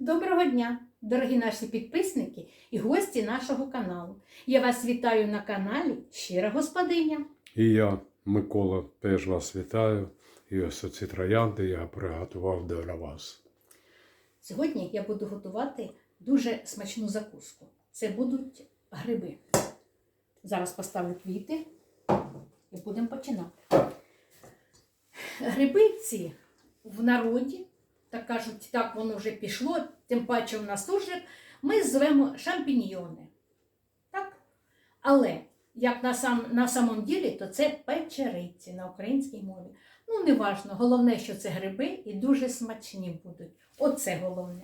Доброго дня, дорогі наші підписники і гості нашого каналу. Я вас вітаю на каналі Щира Господиня. І я, Микола, теж вас вітаю. І ось оці троянди я приготував для вас. Сьогодні я буду готувати дуже смачну закуску. Це будуть гриби. Зараз поставлю квіти і будемо починати. Гриби ці в народі, так кажуть, так воно вже пішло, тим паче в нас суржик, ми звемо шампіньйони. Так? Але як на, сам, на самом ділі, то це печериці на українській мові. Ну, неважно, головне, що це гриби і дуже смачні будуть. Оце головне.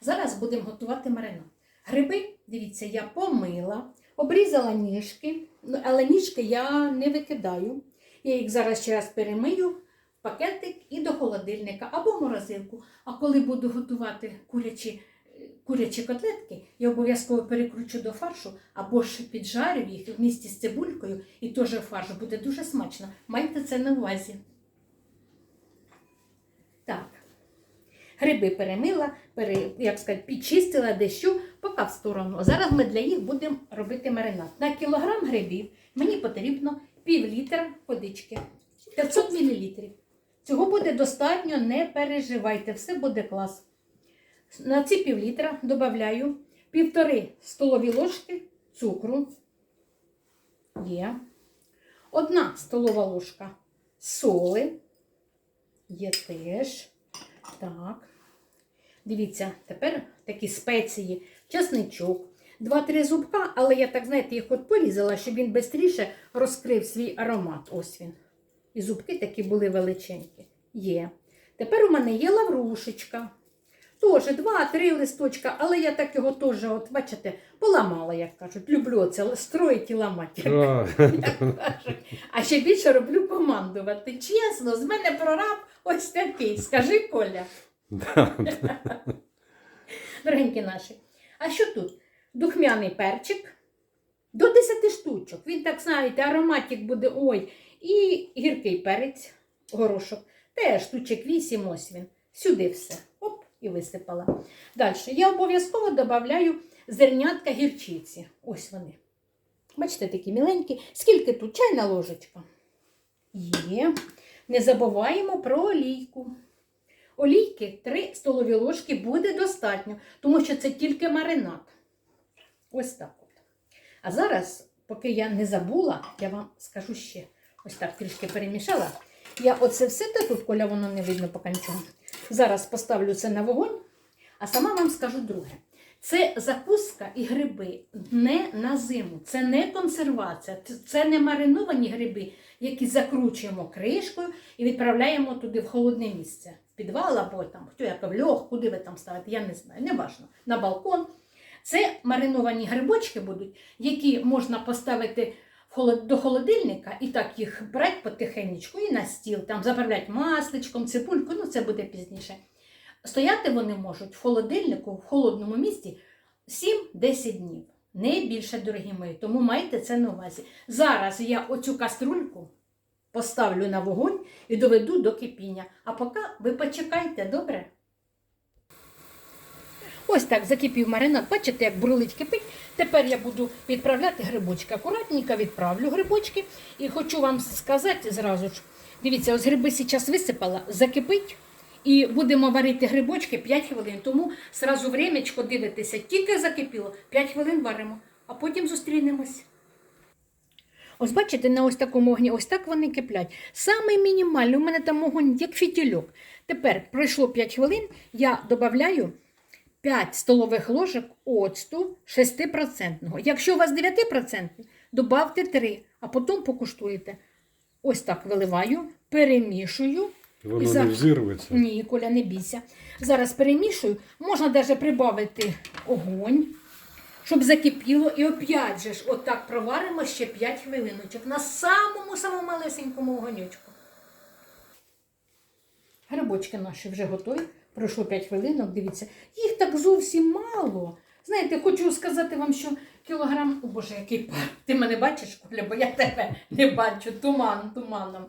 Зараз будемо готувати маринад. Гриби, дивіться, я помила, обрізала ніжки, ну, але ніжки я не викидаю. Я їх зараз ще раз перемию пакетик і до холодильника або морозилку. А коли буду готувати курячі, е, курячі котлетки, я обов'язково перекручу до фаршу або ж піджарю їх в місті з цибулькою і теж фарш. Буде дуже смачно. Майте це на увазі. Так. Гриби перемила, пере, як сказати, підчистила дещо, поки в сторону. Зараз ми для їх будемо робити маринад. На кілограм грибів мені потрібно пів літра водички, 500 мл. Цього буде достатньо, не переживайте, все буде клас. На ці пів літра додаю півтори столові ложки цукру. Є. Одна столова ложка соли. Є теж. Так. Дивіться, тепер такі спеції, часничок, два-три зубка, але я так, знаєте, їх от порізала, щоб він швидше розкрив свій аромат. Ось він. І зубки такі були величенькі. Є. Тепер у мене є лаврушечка. Теж два-три листочка, але я так його теж, от бачите, поламала, як кажуть. Люблю це строїть і ламати. як А, як кажуть. А ще більше роблю командувати. Чесно, з мене прораб ось такий. Скажи, Коля, дорогенькі наші. А що тут? Духмяний перчик до 10 штучок. Він, так знаєте, ароматик буде ой. І гіркий перець, горошок. Теж штучок 8 ось він. Сюди все. Оп, і висипала. Далі. Я обов'язково додаю зернятка гірчиці. Ось вони. Бачите, такі міленькі. Скільки тут чайна ложечка? Є. Не забуваємо про олійку. Олійки 3 столові ложки буде достатньо, тому що це тільки маринад. Ось так от. А зараз, поки я не забула, я вам скажу ще. Ось так трішки перемішала. Я оце все те тут, коля воно не видно по нічого. Зараз поставлю це на вогонь, а сама вам скажу друге. Це закуска і гриби не на зиму, це не консервація, це- не мариновані гриби, які закручуємо кришкою і відправляємо туди в холодне місце. В підвал або там, хто як в льох, куди ви там ставите, я не знаю, не важно. На балкон. Це мариновані грибочки будуть, які можна поставити до холодильника і так їх брати потихеньку і на стіл, там заправляти масличком, цибульку, ну це буде пізніше. Стояти вони можуть в холодильнику, в холодному місці 7-10 днів. Не більше, дорогі мої, тому майте це на увазі. Зараз я оцю каструльку поставлю на вогонь і доведу до кипіння. А поки ви почекайте, добре? Ось так закипів маринад. Бачите, як бурлить кипить. Тепер я буду відправляти грибочки. Акуратненько відправлю грибочки. І хочу вам сказати зразу ж. Дивіться, ось гриби зараз висипала, закипить. І будемо варити грибочки 5 хвилин. Тому зразу времечко дивитися, тільки закипіло, 5 хвилин варимо, а потім зустрінемось. Ось бачите, на ось такому вогні, ось так вони киплять. Саме мінімальний, у мене там огонь як фітільок. Тепер пройшло 5 хвилин, я додаю 5 столових ложок оцту 6%. Якщо у вас 9%, додавте 3, а потім покуштуєте. Ось так виливаю, перемішую. Воно за- не взірветься. Ні, Коля, не бійся. Зараз перемішую. Можна навіть прибавити огонь, щоб закипіло. І опять же ж, отак проваримо ще 5 хвилиночок на самому самому малесенькому огонючку. Грибочки наші вже готові. Пройшло 5 хвилинок, дивіться. Їх так зовсім мало. Знаєте, хочу сказати вам, що кілограм. О Боже, який пар. Ти мене бачиш, Коля, бо я тебе не бачу. Туман, туманом.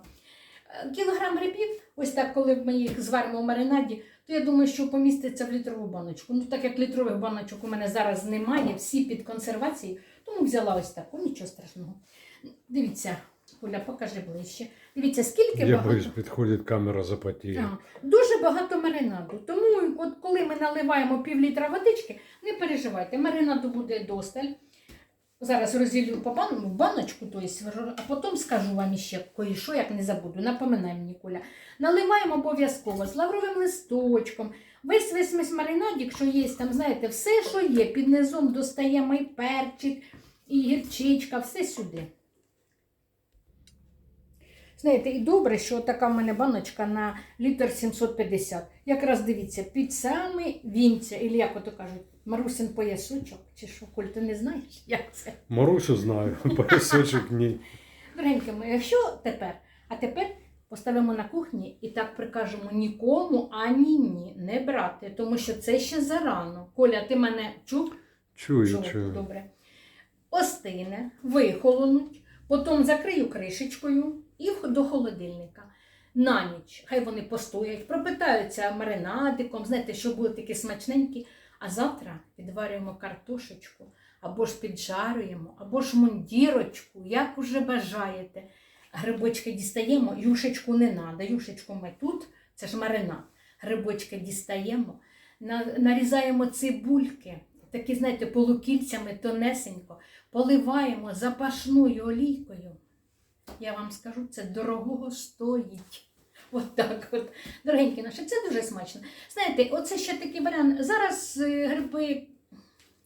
Е, Кілограм грибів, ось так, коли ми їх зваримо в маринаді, то я думаю, що поміститься в літрову баночку. Ну, так як літрових баночок у мене зараз немає, всі під консервації, тому взяла ось таку, нічого страшного. Дивіться, Оля, покажи ближче. Дивіться, скільки Я багато. боюсь, підходить камера запотіє. А, дуже багато маринаду. Тому, от коли ми наливаємо пів літра водички, не переживайте, маринаду буде досталь. Зараз розділю по бан- баночку, то есть, а потім скажу вам ще кое-що, як не забуду. Напоминай мені, Коля. Наливаємо обов'язково з лавровим листочком. Весь весь весь маринад, якщо є там, знаєте, все, що є, під низом достаємо і перчик, і гірчичка, все сюди. Знаєте, і добре, що така в мене баночка на літр 750. Якраз дивіться, під саме вінця, і як ото кажуть, Марусин поясочок, чи що, Коль, ти не знаєш, як це? Марусю знаю, поясочок ні. Дорогенькі мої, якщо тепер, а тепер поставимо на кухні і так прикажемо нікому ані ні не брати, тому що це ще зарано. Коля, ти мене чув? Чую, Чув, чую. Добре. Остине, вихолонуть, потім закрию кришечкою і до холодильника. На ніч. Хай вони постоять, пропитаються маринадиком, знаєте, що були такі смачненькі. А завтра підварюємо картошечку, або ж піджарюємо, або ж мундірочку, як уже бажаєте. Грибочки дістаємо, юшечку не треба. Юшечку ми тут, це ж маринад. Грибочки дістаємо, нарізаємо цибульки, такі, знаєте, полукільцями тонесенько, поливаємо запашною олійкою. Я вам скажу, це дорогого стоїть. От так от. Дорогенькі наші, це дуже смачно. Знаєте, оце ще такий варіант. Зараз е, гриби,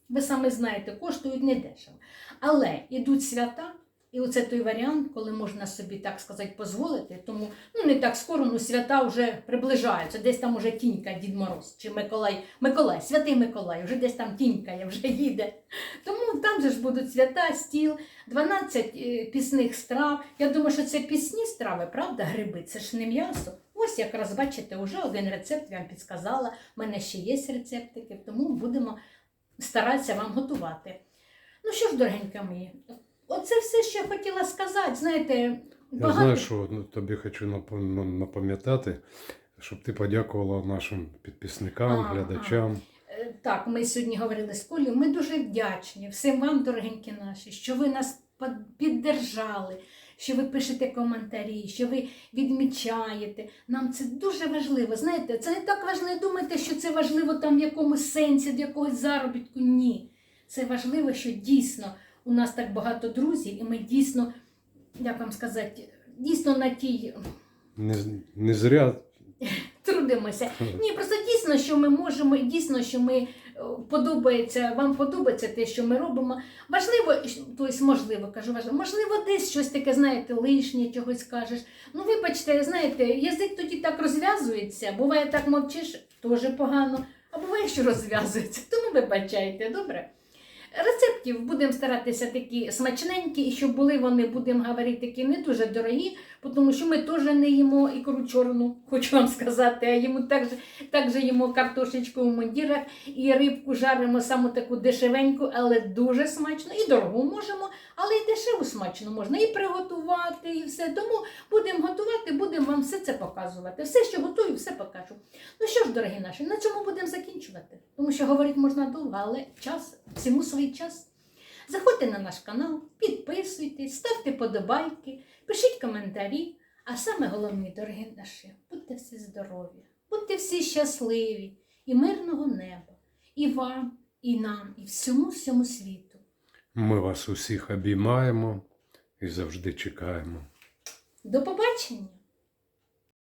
ви самі знаєте, коштують недешево. Але ідуть свята, і оце той варіант, коли можна собі, так сказати, дозволити. Тому ну, не так скоро, ну свята вже приближаються. Десь там уже тінька Дід Мороз чи Миколай, Миколай, святий Миколай, вже десь там тінькає, вже їде. Тому там же ж будуть свята, стіл, 12 е, пісних страв. Я думаю, що це пісні страви, правда, гриби, це ж не м'ясо. Ось якраз бачите, вже один рецепт я вам підсказала. У мене ще є рецептики, тому будемо старатися вам готувати. Ну що ж, дорогенька мої, оце все, що я хотіла сказати. Знаєте, Я знаю, що ну, тобі хочу напам'ятати, щоб ти подякувала нашим підписникам, Ага. глядачам. Е, Так, ми сьогодні говорили з Колею. Ми дуже вдячні всім вам, дорогенькі наші, що ви нас піддержали, що ви пишете коментарі, що ви відмічаєте. Нам це дуже важливо. Знаєте, це не так важливо думати, що це важливо там в якомусь сенсі, в якогось заробітку. Ні. Це важливо, що дійсно у нас так багато друзів, і ми дійсно, як вам сказати, дійсно на тій Не, не зря трудимося. Ні, просто дійсно, що ми можемо, і дійсно, що ми е, подобається, вам подобається те, що ми робимо. Важливо, тобто, можливо, кажу, важливо, можливо, десь щось таке, знаєте, лишнє чогось кажеш. Ну, вибачте, знаєте, язик тоді так розв'язується, буває так мовчиш, теж погано, а буває, що розв'язується. Тому вибачайте, добре? Рецептів будемо старатися такі смачненькі, і щоб були вони, будемо говорити, такі не дуже дорогі, тому що ми теж не їмо ікру чорну, хочу вам сказати, а їмо також, також їмо картошечку в мундірах і рибку жаримо саму таку дешевеньку, але дуже смачно. І дорогу можемо, але і дешеву смачно можна і приготувати, і все. Тому будемо готувати, будемо вам все це показувати. Все, що готую, все покажу. Ну що ж, дорогі наші, на цьому будемо закінчувати. Тому що говорити можна довго, але час, всьому свій час. Заходьте на наш канал, підписуйтесь, ставте подобайки, пишіть коментарі. А саме головне, дорогі наші, будьте всі здорові, будьте всі щасливі і мирного неба. І вам, і нам, і всьому всьому світу. Ми вас усіх обіймаємо і завжди чекаємо. До побачення!